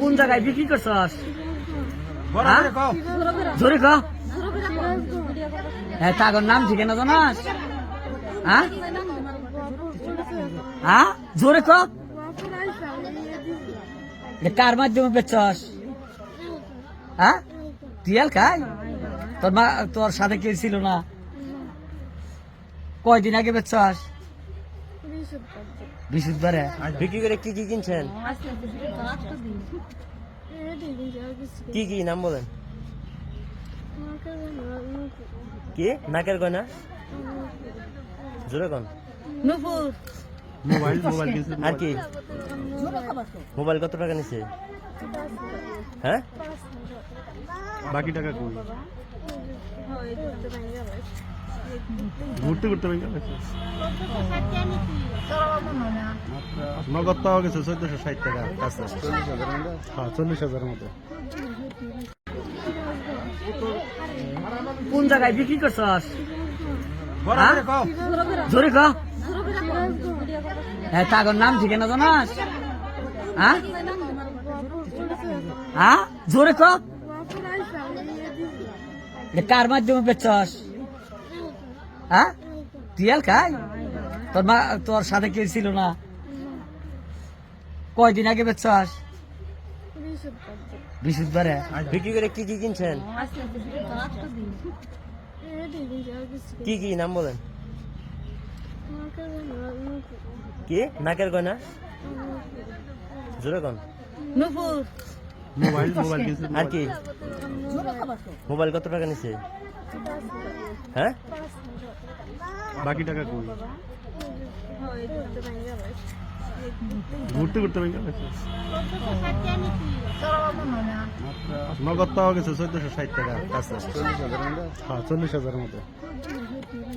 কোন জায়গায় বিক্রি করছস? হ্যাঁ? জোরে ক হ্যাঁ তাগর নাম ঠিকানা জানাস? হ্যাঁ? হ্যাঁ? জোরে ক কার মাধ্যমে বেচছস? হ্যাঁ? টিয়াল খাই? তোর মা তোর সাথে কে ছিল না। কয়দিন আগে বেচছস? বৃহস্পতিবারে বিক্রি করে কি কি কিনছেন? কি কি নাম বলেন? কি? নাকের গয়না? জোরে কন। নুপুর। মোবাইল মোবাইল আর কি? মোবাইল কত টাকা নিছে? হ্যাঁ? বাকি টাকা কই? ঘুরতে ঘুরতে ভেঙে গেছে নগদ পাওয়া গেছে চোদ্দশো ষাট টাকা কাছে। হ্যাঁ চল্লিশ হাজারের মতো। কোন জায়গায় বিক্রি করছস? হ্যাঁ? জোরে ক হ্যাঁ তাগর নাম ঠিকানা জানাস? হ্যাঁ? হ্যাঁ? জোরে ক কার মাধ্যমে বেচছস? হ্যাঁ? টিয়াল খাই তোর মা তোর সাথে কেউ ছিল না? কয়দিন আগে বেচছস? বৃহস্পতিবারে। বিক্রি করে কি কি কিনছেন? কি কি নাম বলেন? কি? নাকের গয়না? জোরে কন। মোবাইল মোবাইল আর কি? মোবাইল কত টাকা নিছে? হ্যাঁ? বাকি টাকা কই? ঘুরতে ঘুরতে ভেঙে গেছে নগদ পাওয়া গেছে চোদ্দশো ষাট টাকা হ্যাঁ চল্লিশ হাজারের মতো